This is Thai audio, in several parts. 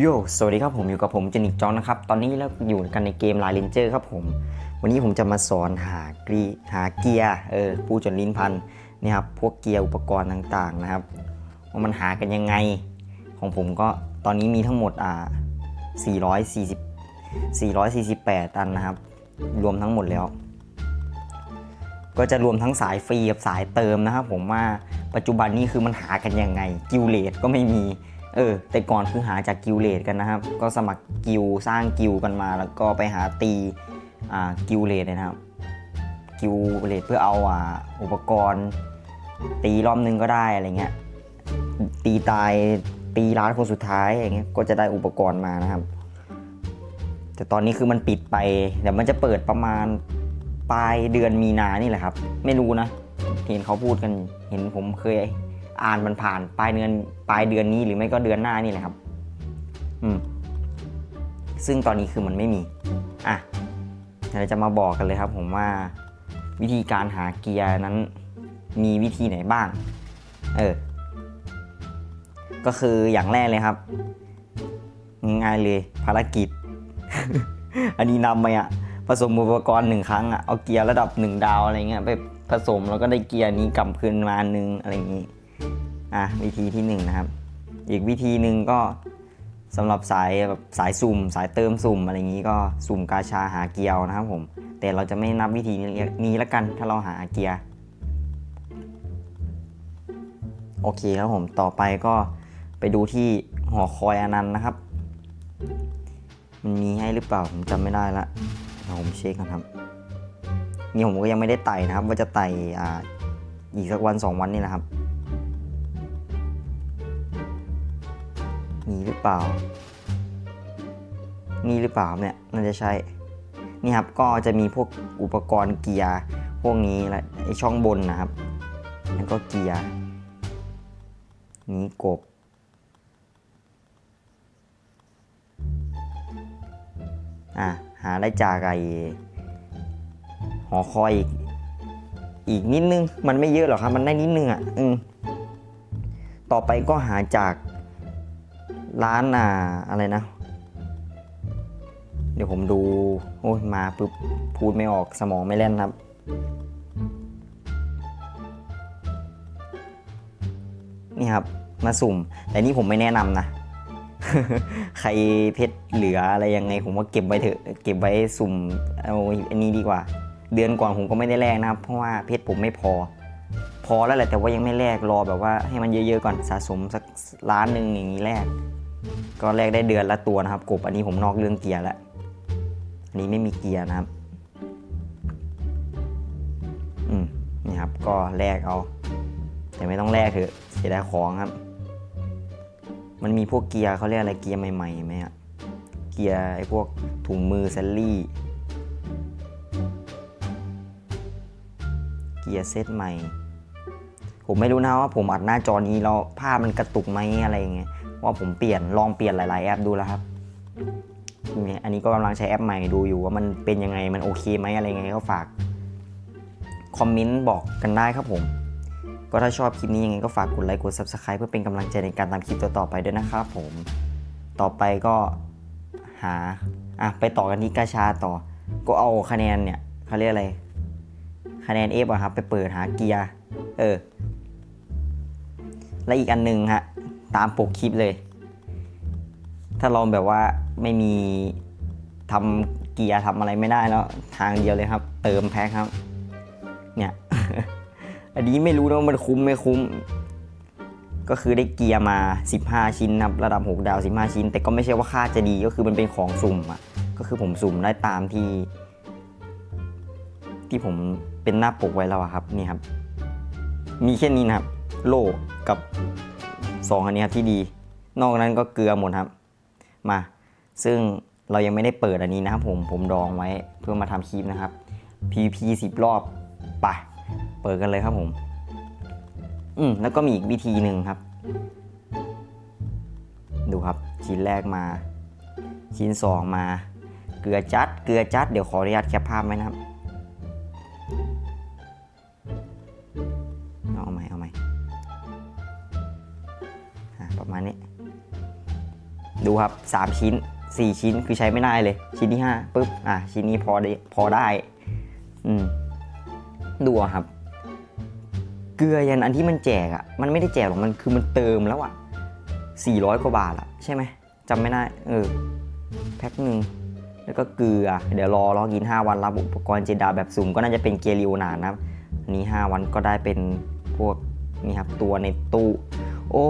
โย สวัสดีครับผมอยู่กับผมเจนิกจองนะครับ ตอนนี้เราอยู่กันในเกมลายเลนเจอร์ครับผม วันนี้ผมจะมาสอนหากรีหาเกียร์เออปูจนลิ้นพันนี่ครับพวกเกียร์อุปกรณ์ต่างๆนะครับว่ามันหากันยังไง ของผมก็ตอนนี้มีทั้งหมดอ่า440 448 อันนะครับ รวมทั้งหมดแล้ว ก็จะรวมทั้งสายฟรีกับสายเติมนะครับ ผมว่าปัจจุบันนี้คือมันหากันยังไงกิวเลตก็ไม่มี เออ แต่ก่อนคือหาจากกิวเลตกันนะครับ ก็สมัครกิวสร้างกิวกันมา แล้วก็ไปหาตีอ่ากิวเลตนะครับ กิวเลตเพื่อเอาอ่าอุปกรณ์ ตีรอบนึงก็ได้อะไรเงี้ย ตีตายตีร้านคนสุดท้ายอย่างเงี้ย ก็จะได้อุปกรณ์มานะครับ แต่ตอนนี้คือมันปิดไปเดี๋ยวมันจะเปิดประมาณปลายเดือนมีนานี่แหละครับ ไม่รู้นะ เห็นเขาพูดกัน เห็นผมเคย อ่านมันผ่านปลายเดือนปลายเดือนนี้หรือไม่ก็เดือนหน้านี่แหละครับ อืม ซึ่งตอนนี้คือมันไม่มี อะเราจะมาบอกกันเลยครับ ผมว่าวิธีการหาเกียร์นั้นมีวิธีไหนบ้าง เออ ก็คืออย่างแรกเลยครับง่ายเลยภารกิจ อันนี้นำไปอะผสมอุปกรณ์หนึ่งครั้งอะเอาเกียร์ระดับหนึ่งดาวอะไรเงี้ยไปผสมแล้วก็ได้เกียร์นี้กลับคืนมาหนึ่งอะไรอย่างงี้ อะวิธีที่หนึ่งนะครับ อีกวิธีหนึ่งก็สำหรับสายแบบสายสุ่ม สายเติมสุ่มอะไรอย่างนี้ก็สุ่มกาชาหาเกียร์นะครับผม แต่เราจะไม่นับวิธีนี้มีละกันถ้าเราหาเกียร์โอเคครับผมต่อไปก็ไปดูที่หอคอยอนันต์นะครับ มันมีให้หรือเปล่าผมจำไม่ได้ละเดี๋ยวผมเช็คกันครับนี่ผมก็ยังไม่ได้ไต่นะครับ ว่าจะไต่อ่าอีกสักวันสองวันนี่แหละครับ มีหรือเปล่า มีหรือเปล่าเนี่ยน่าจะใช่นี่ครับก็จะมีพวกอุปกรณ์เกียร์พวกนี้และไอช่องบนนะครับแล้วก็เกียร์นี้กบอะหาได้จากไอหอคอยอีกอีกนิดนึง มันไม่เยอะหรอกครับ มันได้นิดนึงอะ อืม ต่อไปก็หาจาก ร้านอ่าอะไรนะ เดี๋ยวผมดู โอ้ยมาปุ๊บพูดไม่ออกสมองไม่เล่นครับ นี่ครับมาสุ่ม แต่นี่ผมไม่แนะนำนะ ใครเพชรเหลืออะไรยังไง ผมว่าเก็บไว้เถอะเก็บไว้สุ่มเอาอันนี้ดีกว่า เดือนก่อนผมก็ไม่ได้แลกนะครับ เพราะว่าเพชรผมไม่พอ พอแล้วแหละแต่ว่ายังไม่แลกรอแบบว่าให้มันเยอะๆก่อนสะสมสักล้านหนึ่งอย่างนี้แลก ก็แลกได้เดือนละตัวนะครับ กบอันนี้ผมนอกเรื่องเกียร์แล้วอันนี้ไม่มีเกียร์นะครับ อืมนี่ครับ ก็แลกเอา แต่ไม่ต้องแลกเถอะเสียดายของครับ มันมีพวกเกียร์เขาเรียกอะไรเกียร์ใหม่ๆไหมอะเกียร์ไอ้พวกถุงมือแซลลี่ เกียร์เซตใหม่ ผมไม่รู้นะว่าผมอัดหน้าจอนี้แล้วภาพมันกระตุกไหมอะไรอย่างเงี้ย ว่าผมเปลี่ยนลองเปลี่ยนหลาย ๆ แอปดูแล้วครับเนี่ยอันนี้ก็กำลังใช้แอปใหม่ดูอยู่ว่ามันเป็นยังไงมันโอเคไหมอะไรยังไงก็ฝากคอมเมนต์บอกกันได้ครับผม ก็ถ้าชอบคลิปนี้ยังไงก็ฝากกดไลค์กด Subscribe เพื่อเป็นกำลังใจในการทำคลิปต่อๆไปด้วยนะครับผม ต่อไปก็หาอะไปต่อกันที่กาชาต่อ ก็เอาคะแนนเนี่ยเขาเรียกอะไร คะแนน F อะครับ ไปเปิดหาเกียร์ เออ และอีกอันหนึ่งฮะ ตามปกคลิปเลย ถ้าเราแบบว่าไม่มีทำเกียร์ทำอะไรไม่ได้แล้วทางเดียวเลยครับ เติมแพ็คครับ เนี่ย อันนี้ไม่รู้นะว่ามันคุ้มไม่คุ้ม ก็คือได้เกียร์มา 15 ชิ้นนะครับ ระดับ 6 ดาว 15 ชิ้น แต่ก็ไม่ใช่ว่าค่าจะดีก็คือมันเป็นของสุ่มอะก็คือผมสุ่มได้ตามที่ ที่ผมเป็นหน้าปกไว้แล้วครับนี่ครับ มีแค่นี้นะครับ โล่กับ 2 อันนี้ครับที่ดี นอกนั้นก็เกลือหมดครับ มา ซึ่งเรายังไม่ได้เปิดอันนี้นะครับผม ผมดองไว้เพื่อมาทำคลิปนะครับ PVP 10 รอบไปเปิดกันเลยครับผม อืมแล้วก็มีอีกวิธีหนึ่งครับ ดูครับ ชิ้นแรกมา ชิ้นสองมา เกลือจัด เกลือจัด เดี๋ยวขออนุญาตแคปภาพไว้นะครับ เอาใหม่เอาใหม่ ประมาณนี้ ดูครับ 3 ชิ้น 4 ชิ้นคือใช้ไม่ได้เลย ชิ้นที่5ปุ๊บอะชิ้นนี้พอได้พอได้ อืมดูอะครับ เกลือยันอันที่มันแจกอะมันไม่ได้แจกหรอกมันคือมันเติมแล้วอะ400 กว่าบาทอะใช่ไหมจำไม่ได้ เออ แพ็คหนึ่งแล้วก็เกลือ เดี๋ยวรอรอกิน 5 วันรับอุปกรณ์เจดาแบบสุ่มก็น่าจะเป็นเกลียวหนานนะครับนี้ 5 วันก็ได้เป็นพวกนี่ครับตัวในตู้ โอ้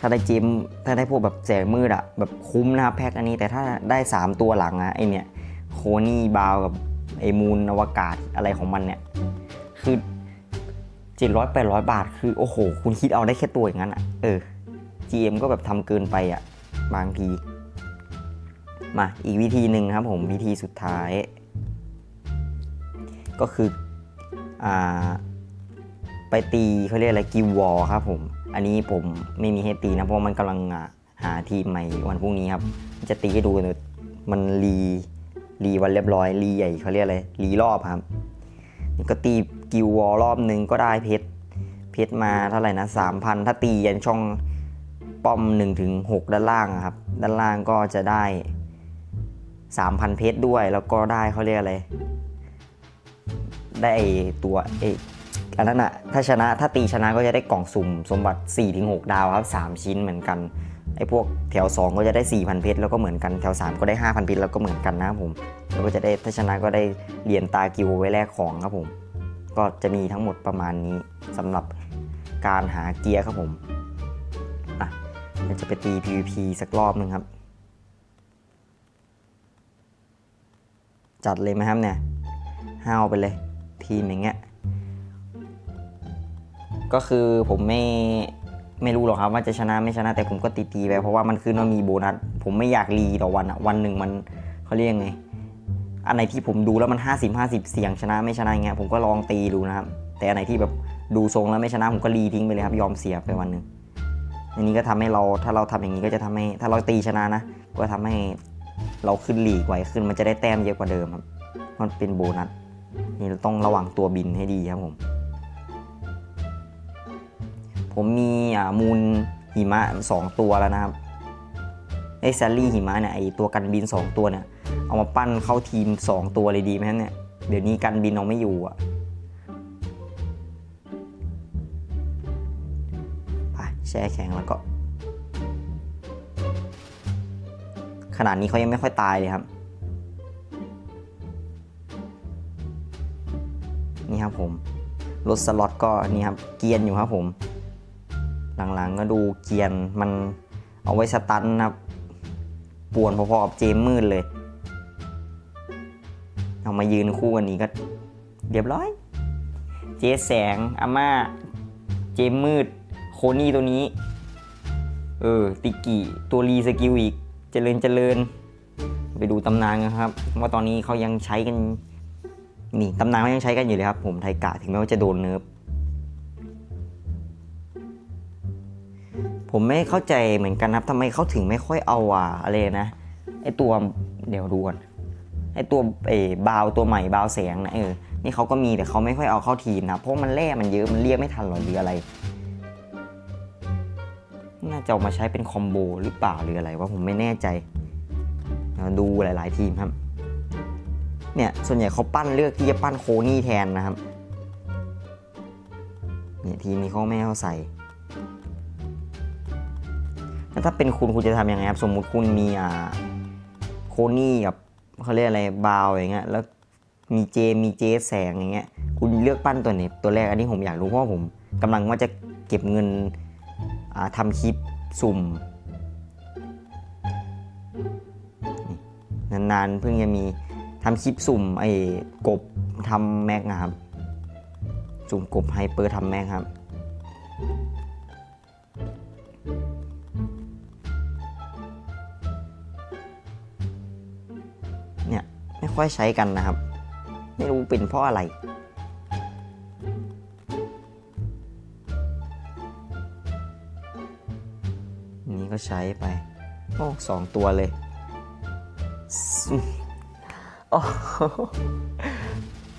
ถ้าได้จิมถ้าได้พวกแบบแสงมืดอะแบบคุ้มนะครับแพ็คอันนี้แต่ถ้าได้ 3 ตัวหลังอะไอเนี่ยโคนี่บาวกับไอมูลอวกาศอะไรของมันเนี่ย คือ700 800บาท คือโอ้โห คุณคิดเอาได้แค่ตัวอย่างนั้นอะเออ GM ก็แบบทำเกินไปอะบางที มาอีกวิธีหนึ่งครับผมวิธีสุดท้าย ก็คือ อ่า ไปตีเขาเรียกอะไรกิววอลครับผม อันนี้ผมไม่มีให้ตีนะเพราะมันกำลังหาทีมใหม่วันพรุ่งนี้ครับ จะตีให้ดูเลยมันรีรีวันเรียบร้อยรีใหญ่เขาเรียกอะไรรีรอบครับนี่ก็ตีกิววอลรอบหนึ่งก็ได้เพชรเพชรมาเท่าไหร่นะสามพันถ้าตียันช่องป้อม1ถึง6ด้านล่างครับ ด้านล่างก็จะได้ 3,000 เพชรด้วย แล้วก็ได้เขาเรียกอะไร ได้ตัวเอ อันนั้นอะถ้าชนะถ้าตีชนะก็จะได้กล่องสุ่มสมบัติ 4-6 ดาวครับ 3 ชิ้นเหมือนกันไอ้พวกแถว 2 ก็จะได้ 4,000 เพชรแล้วก็เหมือนกันแถว 3 ก็ได้ 5,000 เพชรแล้วก็เหมือนกันนะครับผมแล้วก็จะได้ถ้าชนะก็ได้เหรียญตากิวไว้แลกของครับผมก็จะมีทั้งหมดประมาณนี้สำหรับการหาเกียร์ครับผมอะเดี๋ยวจะไปตี PVP สักรอบหนึงครับ จัดเลยไหมครับเนี่ยห้าวไปเลยทีมอย่างเงี้ย ก็คือผมไม่ไม่รู้หรอกครับว่าจะชนะไม่ชนะแต่ผมก็ตีตีไปเพราะว่ามันขึ้นว่ามีโบนัสผมไม่อยากรีต่อวันอะวันหนึ่งมันเขาเรียกยังไงอันไหนที่ผมดูแล้วมัน 50 50 เสียงชนะไม่ชนะอย่างเงี้ยผมก็ลองตีดูนะครับ แต่อันไหนที่แบบดูทรงแล้วไม่ชนะผมก็รีทิ้งไปเลยครับ ยอมเสียไปวันหนึ่งอันนี้ก็ทำให้เราถ้าเราทำอย่างนี้ก็จะทำให้ถ้าเราตีชนะนะ ก็ทำให้เราขึ้นหลีกไวขึ้นมันจะได้แต้มเยอะกว่าเดิมครับ มันเป็นโบนัสนี่เราต้องระวังตัวบินให้ดีครับผม ผมมีอ่ามูลหิมะ 2 ตัวแล้วนะครับไอแซลลี่หิมะเนี่ยไอตัวกันบิน 2 ตัวเนี่ย เอามาปั้นเข้าทีม 2 ตัวเลยดีไหมเนี่ย เดี๋ยวนี้กันบินเอาไม่อยู่อะไปแช่แข็งแล้วก็ ขนาดนี้เขายังไม่ค่อยตายเลยครับ นี่ครับผม รถสล็อตก็นี่ครับ เกียนอยู่ครับผม หลังๆก็ดูเกียนมันเอาไว้สตันนะครับป่วนพอๆกับเจมมืดเลย เอามายืนคู่กันนี้ก็เรียบร้อย เจแสงอาม่า เจมมืด โคนี่ตัวนี้ เออ ติกิตัวรีสกิลอีก เจริญเจริญ ไปดูตำนานกันครับ ว่าตอนนี้เขายังใช้กัน นี่ตำนานเขายังใช้กันอยู่เลยครับ ผมไทกะถึงแม้ว่าจะโดนเนิร์ฟ ผมไม่เข้าใจเหมือนกันครับทำไมเขาถึงไม่ค่อยเอาอะอะไรนะไอตัวเดี๋ยวดูก่อนไอตัวไอบาวตัวใหม่บาวแสงนะเออนี่เขาก็มีแต่เขาไม่ค่อยเอาเข้าทีมนะเพราะมันแร่มันเยอะมันเรียกไม่ทันหรอหรืออะไร น่าจะเอามาใช้เป็นคอมโบหรือเปล่าหรืออะไรว่าผมไม่แน่ใจเราดูหลาย ๆ ทีมครับเนี่ยส่วนใหญ่เขาปั้นเลือกที่จะปั้นโคนี่แทนนะครับเนี่ยทีมนี้เขาไม่ให้เขาใส่ แล้วถ้าเป็นคุณคุณจะทำยังไงครับ สมมุติคุณมีอ่าโคนี่กับเขาเรียกอะไรบาวอย่างเงี้ยแล้วมีเจมีเจแสงอย่างเงี้ยคุณเลือกปั้นตัวไหนตัวแรกอันนี้ผมอยากรู้เพราะผมกำลังว่าจะเก็บเงินอ่าทำคลิปสุ่มนานๆเพิ่งจะมีทำคลิปสุ่มไอ้กบทำแม็กนะครับ สุ่มกบไฮเปอร์ทำแม็กครับ ไม่ค่อยใช้กันนะครับ ไม่รู้เป็นเพราะอะไร นี่ก็ใช้ไป โอ้สองตัวเลยโอ้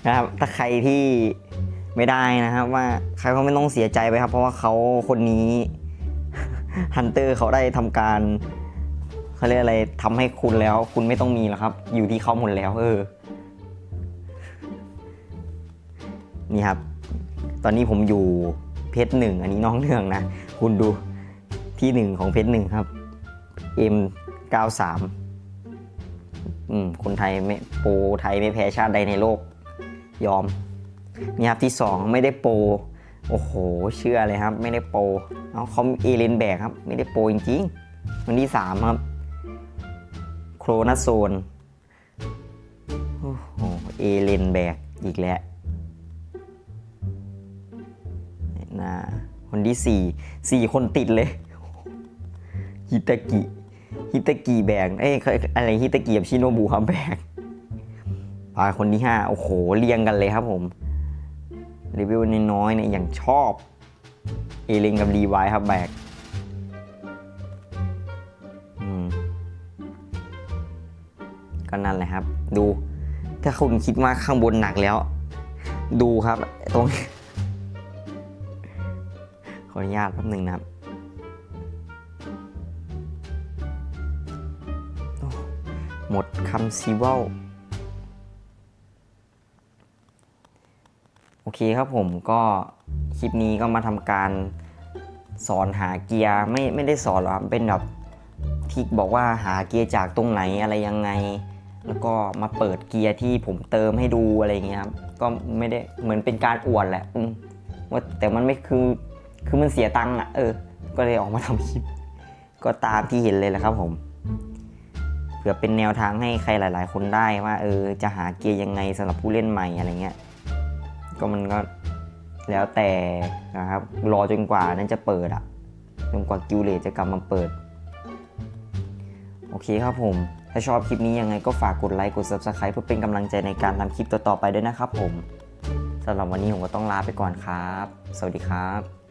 นะครับถ้าใครที่ไม่ได้นะครับ ว่าใครก็ไม่ต้องเสียใจไปครับ เพราะว่าเขาคนนี้ฮันเตอร์เขาได้ทำการ เขาเรียกอะไรทำให้คุณแล้ว คุณไม่ต้องมีแล้วครับ อยู่ที่เขาหมดแล้ว เออ นี่ครับ ตอนนี้ผมอยู่เพชรหนึ่งอันนี้น้องเนื่องนะ คุณดูที่หนึ่งของเพชรหนึ่งครับ M93 อืมคนไทยไม่โปรไทยไม่แพ้ชาติใดในโลก ยอม นี่ครับที่สองไม่ได้โปรโอ้โห เชื่อเลยครับ ไม่ได้โปรเอาเขาเอเลนแบกครับ ไม่ได้โปรจริงๆวันที่สามครับ โครนาโซน โอ้โห เอเลนแบกอีกแล้วนะคนที่สี่สี่คนติดเลย ฮิตากิ ฮิตากิแบก เอ้ยอะไรฮิตากิกับชิโนบุครับแบกปาคนที่ห้าโอ้โห เรียงกันเลยครับผม รีวิวน้อยๆเนี่ยอย่างชอบ เอเลนกับรีไวครับแบก ก็นั่นแหละครับ ดูถ้าคุณคิดว่าข้างบนหนักแล้ว ดูครับ ตรงขออนุญาตแป๊บหนึ่งนะครับหมดคำซีเวลโอเคครับผมก็คลิปนี้ก็มาทำการสอนหาเกียร์ไม่ไม่ได้สอนหรอกเป็นแบบที่บอกว่าหาเกียร์จากตรงไหนอะไรยังไง แล้วก็มาเปิดเกียร์ที่ผมเติมให้ดูอะไรเงี้ยครับก็ไม่ได้เหมือนเป็นการอวดแหละว่าแต่มันไม่คือคือมันเสียตังค์อะเออ ก็เลยออกมาทำคลิป ก็ตามที่เห็นเลยแหละครับผมเผื่อเป็นแนวทางให้ใครหลาย ๆ คนได้ว่า เออจะหาเกียร์ยังไงสำหรับผู้เล่นใหม่อะไรเงี้ยก็มันก็แล้วแต่นะครับ รอจนกว่านั้นจะเปิดอะจนกว่ากิวเลจะกลับมาเปิด โอเคครับผม ถ้าชอบคลิปนี้ยังไงก็ฝากกดไลค์กด Subscribe เพื่อเป็นกำลังใจในการทำคลิปต่อๆไปด้วยนะครับผมสำหรับวันนี้ผมก็ต้องลาไปก่อนครับ สวัสดีครับ